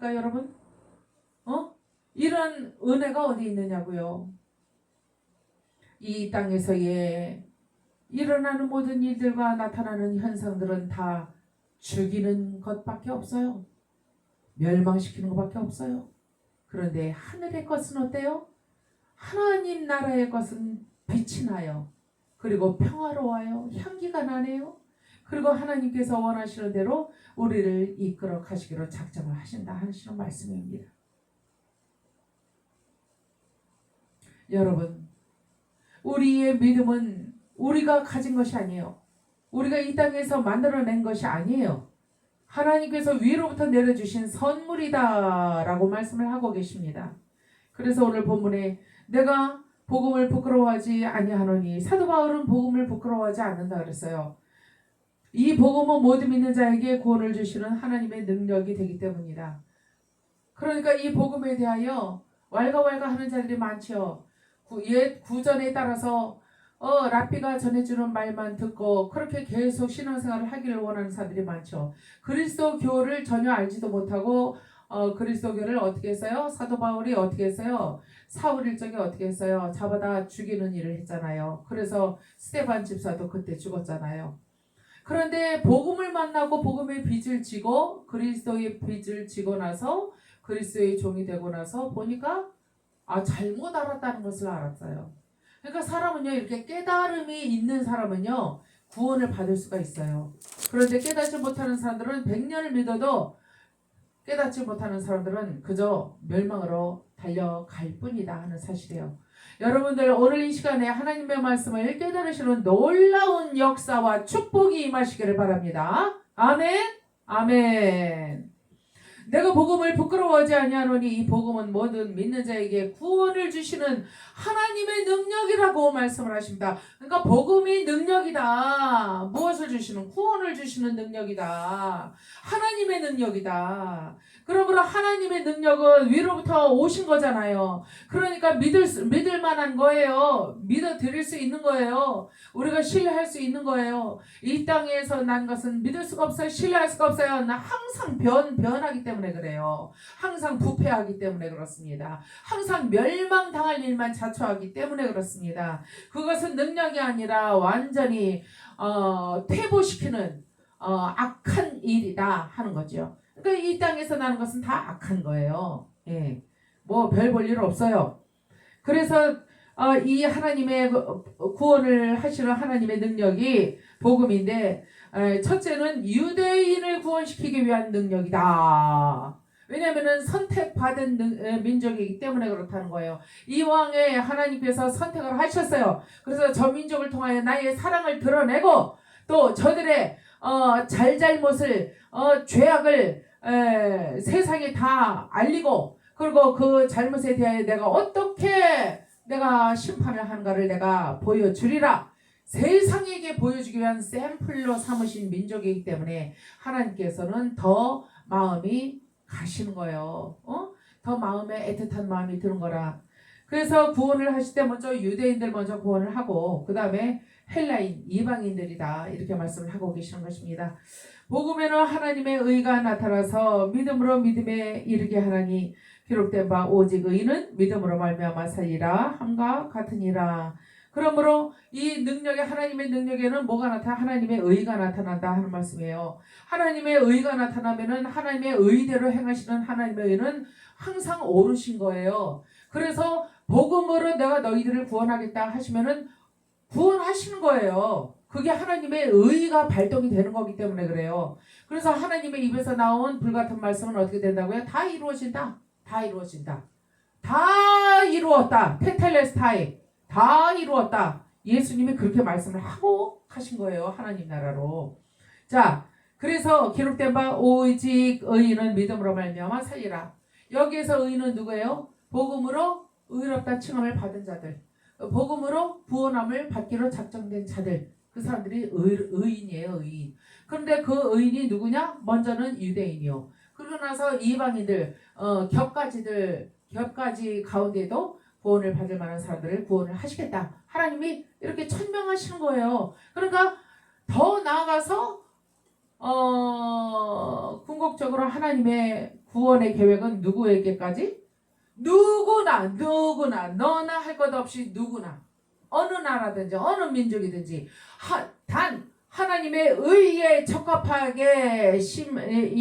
그러니까 여러분, 어? 이런 은혜가 어디 있느냐고요. 이 땅에서의 일어나는 모든 일들과 나타나는 현상들은 다 죽이는 것밖에 없어요. 멸망시키는 것밖에 없어요. 그런데 하늘의 것은 어때요? 하나님 나라의 것은 빛이 나요. 그리고 평화로워요. 향기가 나네요. 그리고 하나님께서 원하시는 대로 우리를 이끌어 가시기로 작정을 하신다 하시는 말씀입니다. 여러분, 우리의 믿음은 우리가 가진 것이 아니에요. 우리가 이 땅에서 만들어낸 것이 아니에요. 하나님께서 위로부터 내려주신 선물이다라고 말씀을 하고 계십니다. 그래서 오늘 본문에 내가 복음을 부끄러워하지 아니하노니 사도 바울은 복음을 부끄러워하지 않는다 그랬어요. 이 복음은 모든 믿는 자에게 구원을 주시는 하나님의 능력이 되기 때문이다. 그러니까 이 복음에 대하여 왈가왈가 하는 자들이. 구- 옛 구전에 따라서 어 라피가 전해주는 말만 듣고 그렇게 계속 신앙생활을 하기를 원하는 사람들이 많죠. 그리스도교를 전혀 알지도 못하고 어 그리스도교를 어떻게 했어요? 사도 바울이 어떻게 했어요? 사울 일정에 어떻게 했어요? 잡아다 죽이는 일을 했잖아요. 그래서 스테반 집사도 그때 죽었잖아요. 그런데 복음을 만나고 복음의 빚을 지고 그리스도의 빚을 지고 나서 그리스도의 종이 되고 나서 보니까 아 잘못 알았다는 것을 알았어요. 그러니까 사람은요 이렇게 깨달음이 있는 사람은요 구원을 받을 수가 있어요. 그런데 깨닫지 못하는 사람들은 100년을 믿어도 깨닫지 못하는 사람들은 그저 멸망으로 달려갈 뿐이다 하는 사실이에요. 여러분들 오늘 이 시간에 하나님의 말씀을 깨달으시는 놀라운 역사와 축복이 임하시기를 바랍니다. 아멘. 아멘. 내가 복음을 부끄러워하지 아니하노니 이 복음은 모든 믿는 자에게 구원을 주시는 하나님의 능력이라고 말씀을 하십니다. 그러니까 복음이 능력이다. 무엇을 주시는 구원을 주시는 능력이다. 하나님의 능력이다. 그러므로 하나님의 능력은 위로부터 오신 거잖아요. 그러니까 믿을 수- 믿을 만한 거예요. 믿어 드릴 수 있는 거예요. 우리가 신뢰할 수 있는 거예요. 이 땅에서 난 것은 믿을 수가 없어요. 신뢰할 수가 없어요. 나 항상 변 변하기 때문에 그래요. 항상 부패하기 때문에 그렇습니다. 항상 멸망당할 일만 자초하기 때문에 그렇습니다. 그것은 능력이 아니라 완전히 어, 퇴보시키는 어, 악한 일이다 하는 거죠. 그러니까 이 땅에서 나는 것은 다 악한 거예요. 예. 뭐 별 볼 일 없어요. 그래서 어, 이 하나님의 그- 구원을 하시는 하나님의 능력이 복음인데 에, 첫째는 유대인을 구원시키기 위한 능력이다. 왜냐하면 선택받은 민족이기 때문에 그렇다는 거예요. 이왕에 하나님께서 선택을 하셨어요. 그래서 저 민족을 통하여 나의 사랑을 드러내고 또 저들의 어, 잘잘못을 어, 죄악을 에, 세상에 다 알리고 그리고 그 잘못에 대하여 내가 어떻게 내가 심판을 하는가를 내가 보여주리라. 세상에게 보여주기 위한 샘플로 삼으신 민족이기 때문에 하나님께서는 더 마음이 가시는 거예요. 어? 더 마음에 애틋한 마음이 드는 거라. 그래서 구원을 하실 때 먼저 유대인들 먼저 구원을 하고 그 다음에 헬라인 이방인들이다 이렇게 말씀을 하고 계시는 것입니다. 복음에는 하나님의 의가 나타나서 믿음으로 믿음에 이르게 하나니 기록된 바 오직 의는 믿음으로 말미암아 살리라 함과 같으니라. 그러므로 이 능력에 하나님의 능력에는 뭐가 나타? 하나님의 의가 나타난다 하는 말씀이에요. 하나님의 의가 나타나면은 하나님의 의대로 행하시는 하나님의 의는 항상 오르신 거예요. 그래서 복음으로 내가 너희들을 구원하겠다 하시면은 구원하시는 거예요. 그게 하나님의 의가 발동이 되는 거기 때문에 그래요. 그래서 하나님의 입에서 나온 불같은 말씀은 어떻게 된다고요? 다 이루어진다. 다 이루어진다. 다 이루었다. 테텔레스타이. 다 이루었다. 예수님이 그렇게 말씀을 하고 하신 거예요. 하나님 나라로. 자, 그래서 기록된 바 오직 의인은 믿음으로 말미암아 살리라. 여기에서 의인은 누구예요? 복음으로 의롭다 칭함을 받은 자들. 복음으로 구원함을 받기로 작정된 자들. 그 사람들이 의, 의인이에요, 의인. 그런데 그 의인이 누구냐? 먼저는 유대인이요. 그러고 나서 이방인들, 어, 겹가지들, 겹가지 가운데도 구원을 받을 만한 사람들을 구원을 하시겠다. 하나님이 이렇게 천명하시는 거예요. 그러니까 더 나아가서 어, 궁극적으로 하나님의 구원의 계획은 누구에게까지? 누구나 누구나 너나 할 것 없이 누구나 어느 나라든지 어느 민족이든지 하, 단 하나님의 의에 적합하게 심, 이,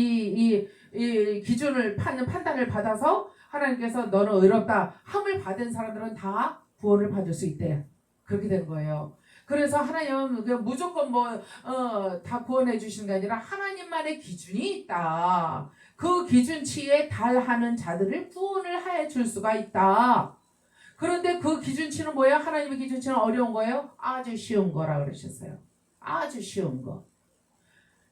이, 이 기준을 판, 판단을 받아서 하나님께서 너는 의롭다 함을 받은 사람들은 다 구원을 받을 수 있대. 그렇게 된 거예요. 그래서 하나님은 그 무조건 뭐다 구원해 주시는 게 아니라 하나님만의 기준이 있다. 그 기준치에 달하는 자들을 구원을 해 줄 수가 있다. 그런데 그 기준치는 뭐예요? 하나님의 기준치는 어려운 거예요? 아주 쉬운 거라 그러셨어요. 아주 쉬운 거.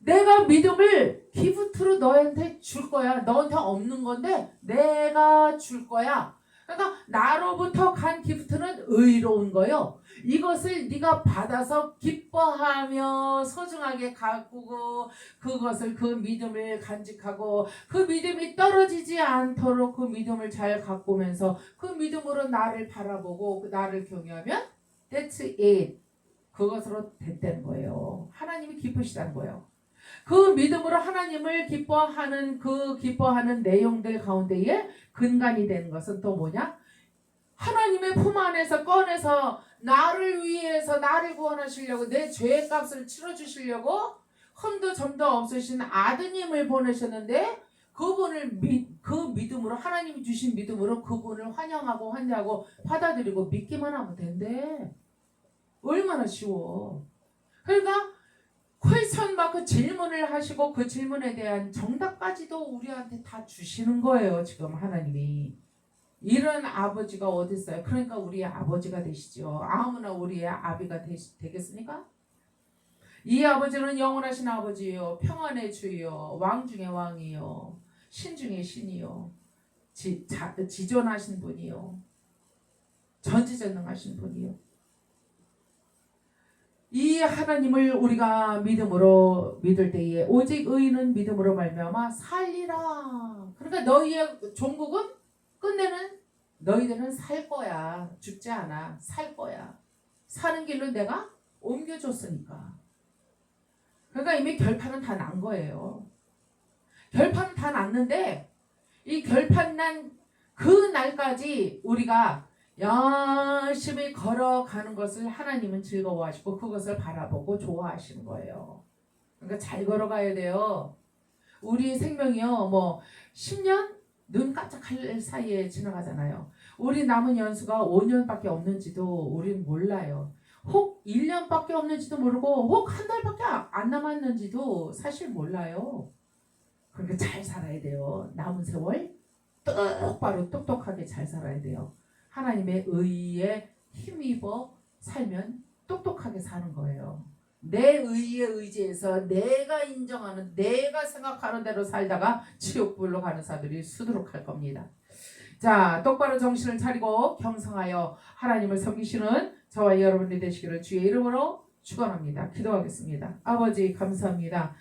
내가 믿음을 기프트로 너한테 줄 거야. 너한테 없는 건데 내가 줄 거야. 그러니까 나로부터 간 기프트는 의로운 거요. 이것을 네가 받아서 기뻐하며 소중하게 가꾸고 그것을 그 믿음을 간직하고 그 믿음이 떨어지지 않도록 그 믿음을 잘 가꾸면서 그 믿음으로 나를 바라보고 그 나를 경외하면 that's it. 그것으로 됐다는 거예요. 하나님이 기쁘시다는 거예요. 그 믿음으로 하나님을 기뻐하는 그 기뻐하는 내용들 가운데에 근간이 되는 것은 또 뭐냐? 하나님의 품 안에서 꺼내서 나를 위해서 나를 구원하시려고 내 죄의 값을 치러 주시려고 흠도 점도 없으신 아드님을 보내셨는데 그분을 믿, 그 믿음으로 하나님이 주신 믿음으로 그분을 환영하고 환대하고 받아들이고 믿기만 하면 된대. 얼마나 쉬워. 그러니까 퀘스천 마크 질문을 하시고 그 질문에 대한 정답까지도 우리한테 다 주시는 거예요. 지금 하나님이. 이런 아버지가 어디 있어요? 그러니까 우리의 아버지가 되시죠. 아무나 우리의 아비가 되시, 되겠습니까? 이 아버지는 영원하신 아버지요, 평안의 주요, 왕 중의 왕이요, 신 중의 신이요, 지, 자, 지존하신 분이요, 전지전능하신 분이요. 이 하나님을 우리가 믿음으로 믿을 때에 오직 의인은 믿음으로 말미암아 살리라. 그러니까 너희의 종국은 끝내는 너희들은 살 거야. 죽지 않아. 살 거야. 사는 길로 내가 옮겨줬으니까. 그러니까 이미 결판은 다 난 거예요. 결판은 다 났는데 이 결판 난 그 날까지 우리가 열심히 걸어가는 것을 하나님은 즐거워하시고 그것을 바라보고 좋아하시는 거예요. 그러니까 잘 걸어가야 돼요. 우리 생명이요, 뭐 10년 눈 깜짝할 사이에 지나가잖아요. 우리 남은 연수가 5년밖에 없는지도 우리는 몰라요. 혹 1년밖에 없는지도 모르고 혹 한 달밖에 안 남았는지도 사실 몰라요. 그러니까 잘 살아야 돼요. 남은 세월 똑바로 똑똑하게 잘 살아야 돼요. 하나님의 의에 힘입어 살면 똑똑하게 사는 거예요. 내 의에 의지해서 내가 인정하는 내가 생각하는 대로 살다가 지옥불로 가는 사들이 수두룩할 겁니다. 자, 똑바로 정신을 차리고 경성하여 하나님을 섬기시는 저와 여러분이 되시기를 주의 이름으로 축원합니다. 기도하겠습니다. 아버지 감사합니다.